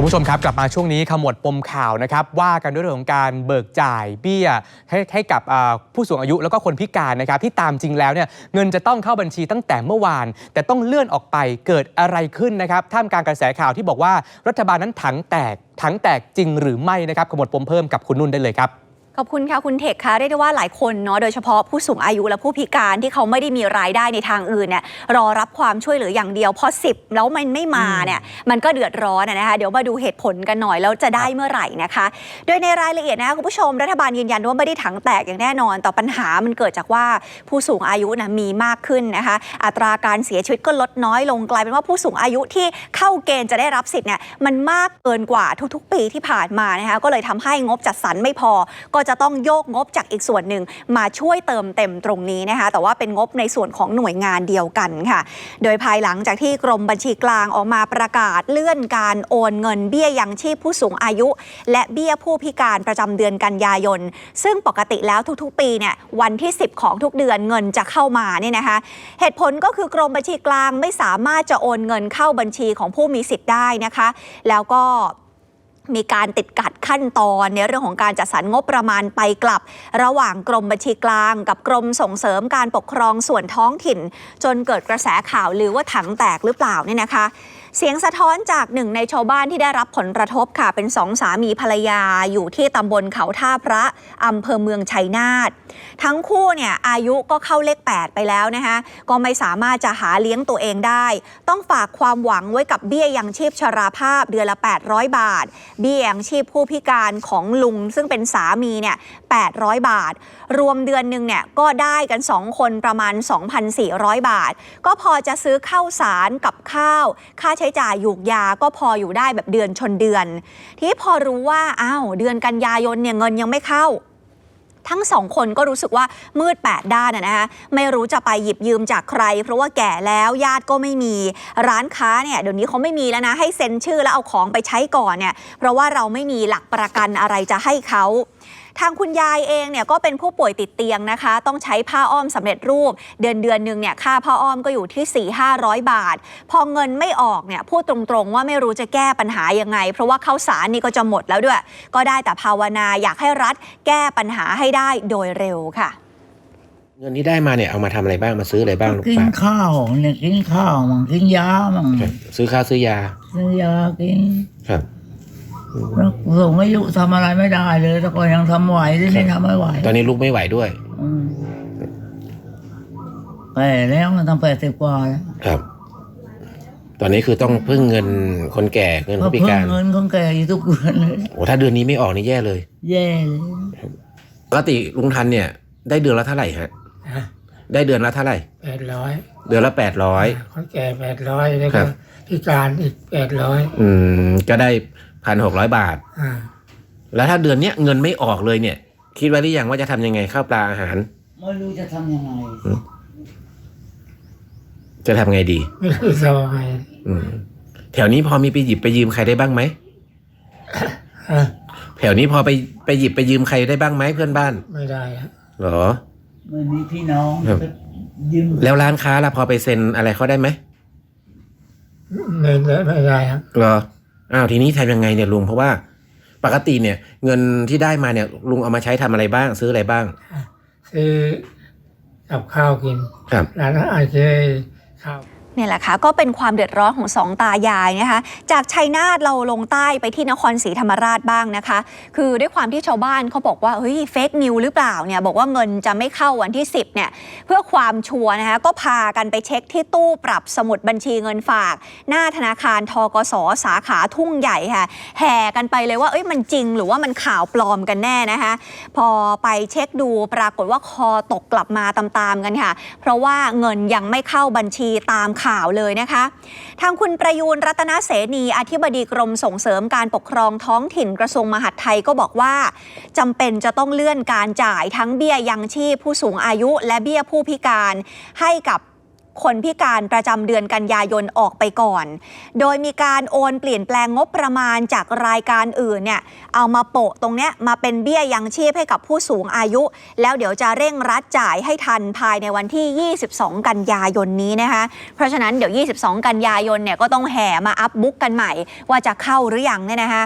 คุณผู้ชมครับกลับมาช่วงนี้ขมวดปมข่าวนะครับว่ากันด้วยเรื่องของการเบิกจ่ายเบี้ยให้ให้กับอ่าผู้สูงอายุแล้วก็คนพิการนะครับที่ตามจริงแล้วเนี่ยเงินจะต้องเข้าบัญชีตั้งแต่เมื่อวาน แต่ต้องเลื่อนออกไปเกิดอะไรขึ้นนะครับท่ามกลางกระแสข่าวที่บอกว่ารัฐบาลนั้นถังแตกถังแตกจริงหรือไม่นะครับขมวดปมเพิ่มกับคุณนุ่นได้เลยครับ ขอบคุณค่ะ คุณเทคค่ะเรียกได้ว่าหลายคนเนาะโดยเฉพาะผู้สูงอายุและผู้พิการที่เขาไม่ได้มีรายได้ในทางอื่นเนี่ยรอรับความช่วยเหลืออย่างเดียวพอสิบแล้วมันไม่มาเนี่ยมันก็เดือดร้อนอะนะคะเดี๋ยวมาดูเหตุผลกันหน่อยแล้วจะได้เมื่อไหร่นะคะ โดยในรายละเอียดนะคะคุณผู้ชมรัฐบาลยืนยันว่าไม่ได้ถังแตกอย่างแน่นอน แต่ปัญหามันเกิดจากว่าผู้สูงอายุนะมีมากขึ้นนะคะ อัตราการเสียชีวิตก็ลดน้อยลงกลายเป็นว่าผู้สูงอายุที่เข้าเกณฑ์จะได้รับสิทธิ์เนี่ยมันมากเกินกว่าทุกๆ ปีที่ผ่านมานะคะก็เลยทำให้งบจัดสรรไม่พอก็จะต้องโยกงบจากอีกส่วนหนึ่งมาช่วยเติมเต็มตรงนี้นะคะ แต่ว่าเป็นงบในส่วนของหน่วยงานเดียวกันค่ะ โดยภายหลังจากที่กรมบัญชีกลางออกมาประกาศเลื่อนการโอนเงินเบี้ยยังชีพผู้สูงอายุ และเบี้ยผู้พิการประจำเดือนกันยายน ซึ่งปกติแล้วทุกๆ ปีเนี่ยวันที่ 10 ของทุกเดือนเงินจะเข้ามาเนี่ยนะคะ เหตุผลก็คือกรมบัญชีกลางไม่สามารถจะโอนเงินเข้าบัญชีของผู้มีสิทธิ์ได้นะคะ แล้วก็ มีการติดกัดขั้นตอนในเรื่องของการจัดสรรงบประมาณไปกลับ ระหว่างกรมบัญชีกลาง กับกรมส่งเสริมการปกครองส่วนท้องถิ่น จนเกิดกระแสข่าวลือว่าถังแตกหรือเปล่าเนี่ยนะคะ เสียงสะท้อนจากหนึ่งในชาวบ้านที่ได้รับผลกระทบค่ะ เป็นสองสามีภรรยาอยู่ที่ตำบลเขาท่าพระอำเภอเมืองชัยนาททั้งคู่เนี่ยอายุก็เข้าเลข 8 ไปแล้วนะคะก็ไม่สามารถจะหาเลี้ยงตัวเองได้ ต้องฝากความหวังไว้กับเบี้ยยังชีพชราภาพเดือนละ 800 บาท เบี้ยยังชีพผู้พิการของลุง ซึ่งเป็นสามีเนี่ย800 บาท รวมเดือนหนึ่งเนี่ยก็ได้กัน 2 คนประมาณ 2,400 บาท ก็พอจะซื้อข้าวสารกับข้าว ค่าใช้จ่ายหยูกยาก็พออยู่ได้แบบเดือนชนเดือน ที่พอรู้ว่าอ้าวเดือนกันยายนเนี่ยเงินยังไม่เข้า ทั้งสองคนก็รู้สึกว่ามืดแปดด้านอะนะคะไม่รู้จะไปหยิบยืมจากใคร เพราะว่าแก่แล้วญาติก็ไม่มีร้านค้าเนี่ยเดี๋ยวนี้เขาไม่มีแล้วนะให้เซ็นชื่อแล้วเอาของไปใช้ก่อนเนี่ยเพราะว่าเราไม่มีหลักประกันอะไรจะให้เขา ทางคุณยายเองเนี่ยก็เป็นผู้ป่วยติดเตียงนะคะ ต้องใช้ผ้าอ้อมสำเร็จรูป เดือนเดือนหนึ่งเนี่ยค่าผ้าอ้อมก็อยู่ที่ 4 5 0 0 บาท พอเงินไม่ออกเนี่ยพูดตรงๆ ว่าไม่รู้จะแก้ปัญหายังไง เพราะว่าข้าวสารนี่ก็จะหมดแล้วด้วย ก็ได้แต่ภาวนาอยากให้รัฐแก้ปัญหาให้ได้โดยเร็วค่ะ เงินที่ได้มาเนี่ยเอามาทำอะไรบ้างมาซื้ออะไรบ้างลูกกินป้าข้าวเนี่ยกินข้าวมั่งกินยามั่งครับซื้อข้าวซื้อยาซื้อยากินครับแล้ว สูงอายุทำอะไรไม่ได้เลย แต่ก็ยังทำไหวที่นี่ทำไม่ไหวตอนนี้ลูกไม่ไหวด้วยอืมแก่แล้วมันต้องแปดสิบกว่าแล้วครับ ตอนนี้คือต้องพึ่งเงินคนแก่เงินเพราะผู้พิเพิ่งการเงินของแก่อยู่ทุกเดือนเลยโอ้ถ้าเดือนนี้ไม่ออกนี่แย่เลย แย่เลยปกติลุงทันเนี่ย ได้เดือนละเท่าไหร่ฮะฮะได้เดือนละเท่าไหร่แปดร้อยเดือนละแปดร้อยคนแก่แปดร้อยแล้วครัก็บพิการอีกแปดร้อยอืมก็ได้ พันหกร้อยบาทอ่าแล้วถ้าเดือนเนี้ยเงินไม่ออกเลยเนี่ย คิดไว้หรือยังว่าจะทำยังไงข้าวปลาอาหาร ไม่รู้จะทำยังไง จะทำไงดีไม่รู้จะว่าไงอืมแถวนี้พอมีไปหยิบไปยืมใครได้บ้างไหมฮะแถวนี้พอไปไปหยิบไปยืมใครได้บ้างไหมเพื่อนบ้าน ไม่ได้อะเหรอไม่มีพี่น้องครับยืมแล้วร้านค้าล่ะพอไปเซ็นอะไรเขาได้ไหมไม่ได้ไม่ได้ครับเหรอ อ้าวทีนี้ทำยังไงเนี่ยลุงเพราะว่า ปกติเนี่ย เงินที่ได้มาเนี่ย ลุงเอามาใช้ทำอะไรบ้าง ซื้ออะไรบ้าง ซื้อกับข้าวกินครับร้านอาหารข้าว เนี่ยแหละค่ะก็เป็นความเดือดร้อนของสองตายายนะคะจากชัยนาทเราลงใต้ไปที่นครศรีธรรมราชบ้างนะคะ คือด้วยความที่ชาวบ้านเขาบอกว่าเฮ้ยเฟกนิวหรือเปล่าเนี่ยบอกว่าเงินจะไม่เข้าวันที่ 10เนี่ยเพื่อความชัวร์นะคะก็พากันไปเช็คที่ตู้ปรับสมุดบัญชีเงินฝาก หน้าธนาคารทกสสาขาทุ่งใหญ่ค่ะแห่กันไปเลยว่าเอ้ยมันจริงหรือว่ามันข่าวปลอมกันแน่นะคะพอไปเช็คดูปรากฏว่าคอตกกลับมาตามๆกันค่ะ เพราะว่าเงินยังไม่เข้าบัญชีตามข่าวเลยนะคะ ทางคุณประยูนรัตนเสนีอธิบดีกรมส่งเสริมการปกครองท้องถิ่นกระทรวงมหาดไทยก็บอกว่าจำเป็นจะต้องเลื่อนการจ่ายทั้งเบี้ยยังชีพผู้สูงอายุ และเบี้ยผู้พิการ ให้กับ คนพิการประจำเดือนกันยายนออกไปก่อน โดยมีการโอนเปลี่ยนแปลงงบประมาณจากรายการอื่นเนี่ยเอามาโปะตรงเนี้ยมาเป็นเบี้ยยังชีพให้กับผู้สูงอายุ แล้วเดี๋ยวจะเร่งรัดจ่ายให้ทันภายในวันที่ 22 กันยายนนี้นะคะ เพราะฉะนั้นเดี๋ยว 22 กันยายนเนี่ยก็ต้องแห่มาอัพบุ๊กกันใหม่ ว่าจะเข้าหรือยังเนี่ยนะคะ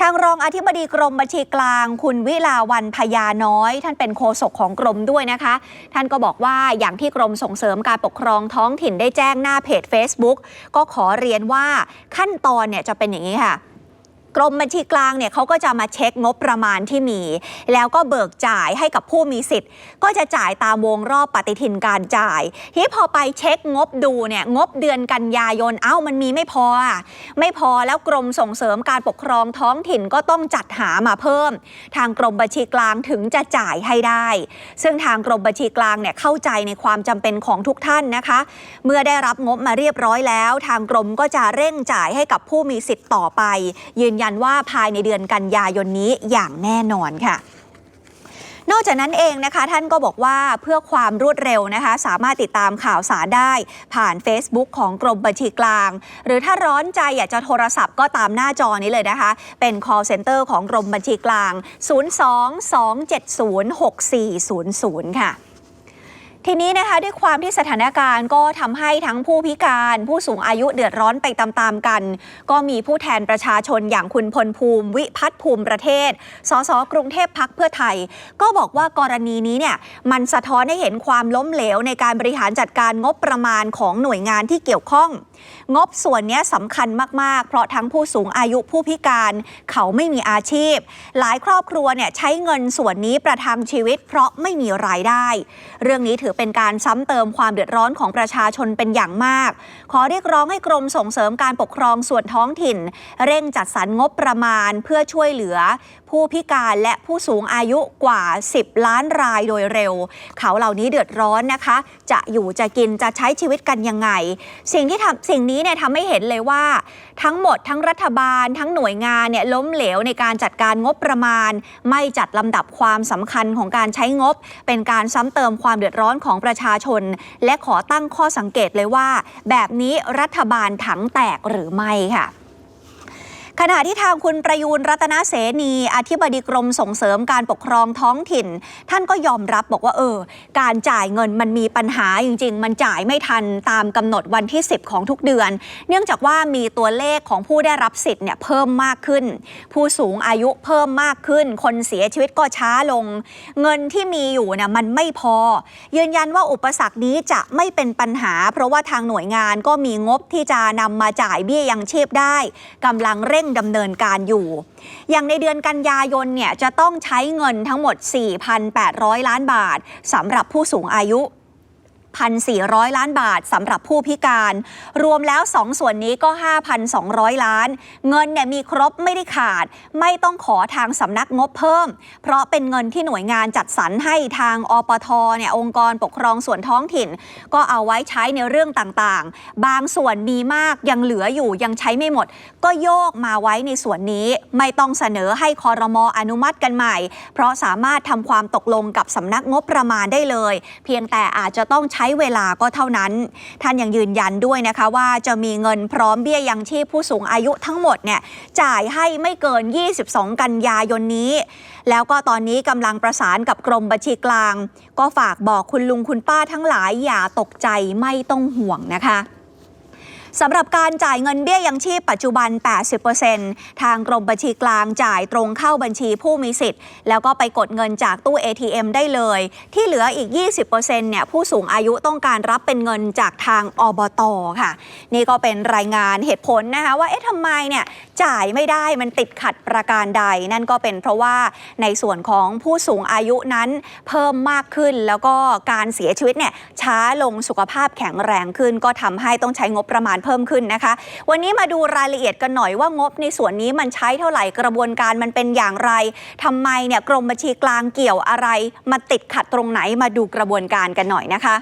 ทางรองอธิบดีกรมบัญชีกลาง คุณวิลาวันพยาน้อย ท่านเป็นโฆษกของกรมด้วยนะคะ ท่านก็บอกว่าอย่างที่กรมส่งเสริมการปกครองท้องถิ่นได้แจ้งหน้าเพจ Facebook ก็ขอเรียนว่าขั้นตอนเนี่ยจะเป็นอย่างนี้ค่ะ กรมบัญชีกลางเนี่ยเขาก็จะมาเช็คงบประมาณที่มี แล้วก็เบิกจ่ายให้กับผู้มีสิทธิ์ ก็จะจ่ายตามวงรอบปฏิทินการจ่าย ทีพอไปเช็คงบดูเนี่ยงบเดือนกันยายนเอ้ามันมีไม่พออะไม่พอแล้วกรมส่งเสริมการปกครองท้องถิ่นก็ต้องจัดหามาเพิ่ม ทางกรมบัญชีกลางถึงจะจ่ายให้ได้ ซึ่งทางกรมบัญชีกลางเนี่ยเข้าใจในความจำเป็นของทุกท่านนะคะ เมื่อได้รับงบมาเรียบร้อยแล้ว ทางกรมก็จะเร่งจ่ายให้กับผู้มีสิทธิ์ต่อไป ยืนยันว่าภายในเดือนกันยายนนี้อย่างแน่นอนค่ะนอกจากนั้นเองนะคะ ท่านก็บอกว่าเพื่อความรวดเร็วนะคะ สามารถติดตามข่าวสารได้ ผ่าน Facebook ของกรมบัญชีกลาง หรือถ้าร้อนใจอยากจะโทรศัพท์ก็ตามหน้าจอนี้เลยนะคะ เป็น call center ของกรมบัญชีกลาง 02-270-6400 ค่ะ ทีนี้นะคะด้วยความที่สถานการณ์ก็ทำให้ทั้งผู้พิการ ผู้สูงอายุเดือดร้อนไปตามๆกัน ก็มีผู้แทนประชาชนอย่างคุณพลภูมิ วิพัฒน์ภูมิประเทศสสกรุงเทพพักเพื่อไทย ก็บอกว่ากรณีนี้เนี่ยมันสะท้อนให้เห็นความล้มเหลวในการบริหารจัดการงบประมาณของหน่วยงานที่เกี่ยวข้อง งบส่วนนี้สำคัญมาก ๆ เพราะทั้งผู้สูงอายุผู้พิการ เขาไม่มีอาชีพ หลายครอบครัวเนี่ยใช้เงินส่วนนี้ประทังชีวิต เพราะไม่มีรายได้ เรื่องนี้ถือเป็นการซ้ำเติมความเดือดร้อนของประชาชนเป็นอย่างมาก ขอเรียกร้องให้กรมส่งเสริมการปกครองส่วนท้องถิ่น เร่งจัดสรรงบประมาณเพื่อช่วยเหลือ ผู้พิการและผู้สูงอายุกว่า 10 ล้านรายโดยเร็ว เขาเหล่านี้เดือดร้อนนะคะ จะอยู่จะกินจะใช้ชีวิตกันยังไง สิ่งที่ทำสิ่งนี้เนี่ยทำให้เห็นเลยว่า ทั้งหมดทั้งรัฐบาล ทั้งหน่วยงานเนี่ยล้มเหลวในการจัดการงบประมาณ ไม่จัดลำดับความสำคัญของการใช้งบ เป็นการซ้ำเติมความเดือดร้อนของประชาชน และขอตั้งข้อสังเกตเลยว่า แบบนี้รัฐบาลถังแตกหรือไม่ค่ะ ขณะที่ทางคุณประยูนรัตนเสนีอธิบดีกรมส่งเสริมการปกครองท้องถิ่น ท่านก็ยอมรับบอกว่าเออ การจ่ายเงินมันมีปัญหาจริง ๆ มันจ่ายไม่ทันตามกำหนดวันที่ 10 ของทุกเดือน เนื่องจากว่ามีตัวเลขของผู้ได้รับสิทธิ์เนี่ยเพิ่มมากขึ้น ผู้สูงอายุเพิ่มมากขึ้น คนเสียชีวิตก็ช้าลง เงินที่มีอยู่เนี่ยมันไม่พอ ยืนยันว่าอุปสรรคนี้จะไม่เป็นปัญหา เพราะว่าทางหน่วยงานก็มีงบที่จะนำมาจ่ายเบี้ยยังชีพได้กำลังเร่งดำเนินการอยู่ อย่างในเดือนกันยายนเนี่ยจะต้องใช้เงินทั้งหมด 4,800 ล้านบาทสำหรับผู้สูงอายุ 1,400 ล้านบาทสำหรับผู้พิการ รวมแล้ว 2 ส่วนนี้ก็ 5,200 ล้าน เงินเนี่ยมีครบไม่ได้ขาด ไม่ต้องขอทางสำนักงบเพิ่ม เพราะเป็นเงินที่หน่วยงานจัดสรรให้ทางอปทเนี่ยองค์กรปกครองส่วนท้องถิ่น ก็เอาไว้ใช้ในเรื่องต่างๆ บางส่วนมีมากยังเหลืออยู่ยังใช้ไม่หมด ก็โยกมาไว้ในส่วนนี้ไม่ต้องเสนอให้คอรมออนุมัติกันใหม่ เพราะสามารถทำความตกลงกับสำนักงบประมาณได้เลย เพียงแต่อาจจะต้องใช้เวลาก็เท่านั้น ท่านยังยืนยันด้วยนะคะว่าจะมีเงินพร้อมเบี้ยยังชีพผู้สูงอายุทั้งหมดเนี่ยจ่ายให้ไม่เกิน 22 กันยายนนี้ แล้วก็ตอนนี้กำลังประสานกับกรมบัญชีกลาง ก็ฝากบอกคุณลุงคุณป้าทั้งหลายอย่าตกใจไม่ต้องห่วงนะคะ สำหรับการจ่ายเงินเบี้ยยังชีพปัจจุบัน 80%ทางกรมบัญชีกลางจ่ายตรงเข้าบัญชีผู้มีสิทธิ์ แล้วก็ไปกดเงินจากตู้ ATM ได้เลย ที่เหลืออีก 20%เนี่ยผู้สูงอายุต้องการรับเป็นเงินจากทางอบตค่ะ นี่ก็เป็นรายงานเหตุผลนะคะว่าเอ๊ะทำไมเนี่ยจ่ายไม่ได้มันติดขัดประการใด นั่นก็เป็นเพราะว่าในส่วนของผู้สูงอายุนั้นเพิ่มมากขึ้น แล้วก็การเสียชีวิตเนี่ยช้าลงสุขภาพแข็งแรงขึ้น ก็ทำให้ต้องใช้งบประมาณเพิ่มขึ้นนะคะ วันนี้มาดูรายละเอียดกันหน่อยว่างบในส่วนนี้มันใช้เท่าไหร่กระบวนการมันเป็นอย่างไรทำไมเนี่ยกรมบัญชีกลางเกี่ยวอะไร มาติดขัดตรงไหนมาดูกระบวนการกันหน่อยนะคะ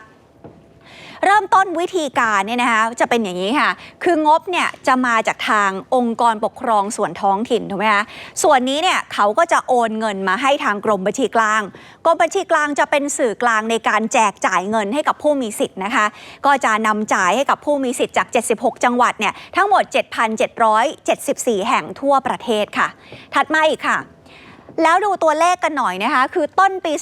เริ่มต้นวิธีการเนี่ยนะคะจะเป็นอย่างนี้ค่ะ คืองบเนี่ยจะมาจากทางองค์กรปกครองส่วนท้องถิ่นถูกไหมคะส่วนนี้เนี่ยเขาก็จะโอนเงินมาให้ทางกรมบัญชีกลางกรมบัญชีกลางจะเป็นสื่อกลางในการแจกจ่ายเงินให้กับผู้มีสิทธิ์นะคะ ก็จะนำจ่ายให้กับผู้มีสิทธิ์จาก 76 จังหวัดเนี่ยทั้งหมด 7,774 แห่งทั่วประเทศค่ะ ถัดมาอีกค่ะ แล้วดูตัวเลขกันหน่อยนะคะ คือต้นปี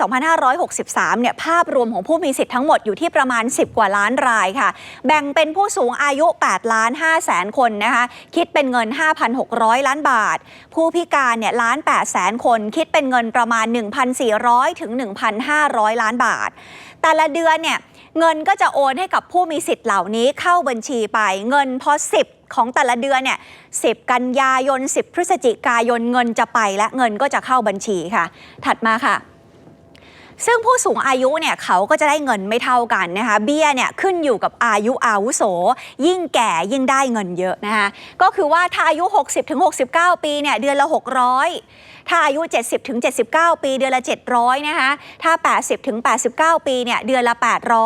2563 เนี่ย ภาพรวมของผู้มีสิทธิ์ทั้งหมดอยู่ที่ประมาณ 10 กว่าล้านรายค่ะ แบ่งเป็นผู้สูงอายุ 8 ล้าน5แสนคนนะคะ คิดเป็นเงิน 5,600 ล้านบาท ผู้พิการเนี่ยล้าน8แสนคน คิดเป็นเงินประมาณ 1,400 ถึง 1,500 ล้านบาท แต่ละเดือนเนี่ย เงินก็จะโอนให้กับผู้มีสิทธิ์เหล่านี้เข้าบัญชีไป เงินพอ 10 ของแต่ละเดือนเนี่ย 10 กันยายน 10 พฤศจิกายนเงินจะไปและเงินก็จะเข้าบัญชีค่ะ ถัดมาค่ะ ซึ่งผู้สูงอายุเนี่ยเขาก็จะได้เงินไม่เท่ากันนะคะ เบี้ยเนี่ยขึ้นอยู่กับอายุอาวุโส ยิ่งแก่ยิ่งได้เงินเยอะนะคะ ก็คือว่าถ้าอายุ 60-69 ปีเนี่ยเดือนละ 600 ถ้าอายุ 70-79 ปีเดือนละ 700 นะคะ ถ้า 80-89 ปีเนี่ยเดือนละ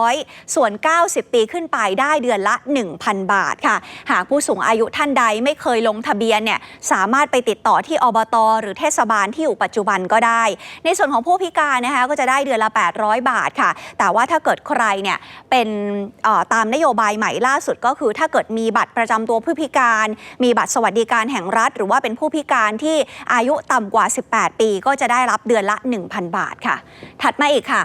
800 ส่วน 90 ปีขึ้นไปได้เดือนละ 1,000 บาทค่ะ หากผู้สูงอายุท่านใดไม่เคยลงทะเบียนเนี่ยสามารถไปติดต่อที่อบต หรือเทศบาลที่อยู่ปัจจุบันก็ได้ ในส่วนของผู้พิการนะคะก็จะได้เดือนละ 800 บาทค่ะ แต่ว่าถ้าเกิดใครเนี่ยเป็นตามนโยบายใหม่ล่าสุดก็คือ ถ้าเกิดมีบัตรประจำตัวผู้พิการ มีบัตรสวัสดิการแห่งรัฐ หรือว่าเป็นผู้พิการที่อายุต่ำกว่า18 ปีก็จะได้รับเดือนละ 1,000 บาทค่ะ ถัดมาอีกค่ะ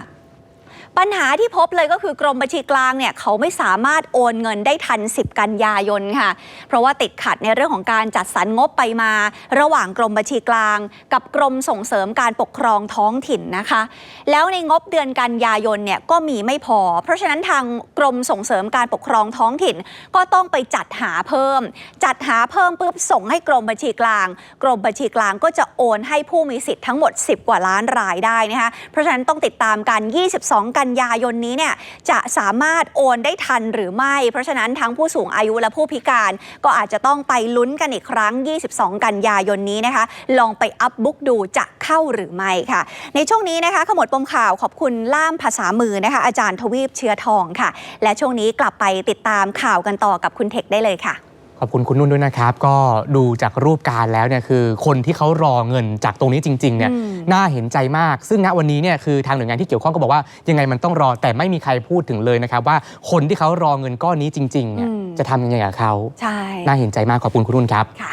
ปัญหาที่พบเลยก็คือกรมบัญชีกลางเนี่ยเขาไม่สามารถโอนเงินได้ทัน 10 กันยายนค่ะ เพราะว่าติดขัดในเรื่องของการจัดสรรงบไปมา ระหว่างกรมบัญชีกลาง กับกรมส่งเสริมการปกครองท้องถิ่นนะคะ แล้วในงบเดือนกันยายนเนี่ยก็มีไม่พอ เพราะฉะนั้นทางกรมส่งเสริมการปกครองท้องถิ่น ก็ต้องไปจัดหาเพิ่ม จัดหาเพิ่มปุ๊บส่งให้กรมบัญชีกลาง กรมบัญชีกลางก็จะโอนให้ผู้มีสิทธิ์ทั้งหมด 10 กว่าล้านรายได้นะคะเพราะฉะนั้นต้องติดตามกัน 22กันกันยายนนี้เนี่ยจะสามารถโอนได้ทันหรือไม่ เพราะฉะนั้นทั้งผู้สูงอายุและผู้พิการ ก็อาจจะต้องไปลุ้นกันอีกครั้ง 22 กันยายนนี้นะคะ ลองไปอัพบุ๊กดูจะเข้าหรือไม่ค่ะ ในช่วงนี้นะคะขมวดปมข่าวขอบคุณล่ามภาษามือนะคะ อาจารย์ทวีปเชื้อทองค่ะ และช่วงนี้กลับไปติดตามข่าวกันต่อกับคุณเทคได้เลยค่ะ ขอบคุณคุณนุ่นด้วยนะครับ ก็ดูจากรูปการแล้วเนี่ยคือคนที่เขารอเงินจากตรงนี้จริงๆเนี่ยอืมน่าเห็นใจมาก ซึ่งณวันนี้เนี่ยคือทางหน่วยงานที่เกี่ยวข้องก็บอกว่ายังไงมันต้องรอแต่ไม่มีใครพูดถึงเลยนะครับว่าคนที่เขารอเงินก้อนนี้จริงๆเนี่ยอืมจะทำยังไงกับเขาใช่น่าเห็นใจมากขอบคุณคุณนุ่นครับค่ะ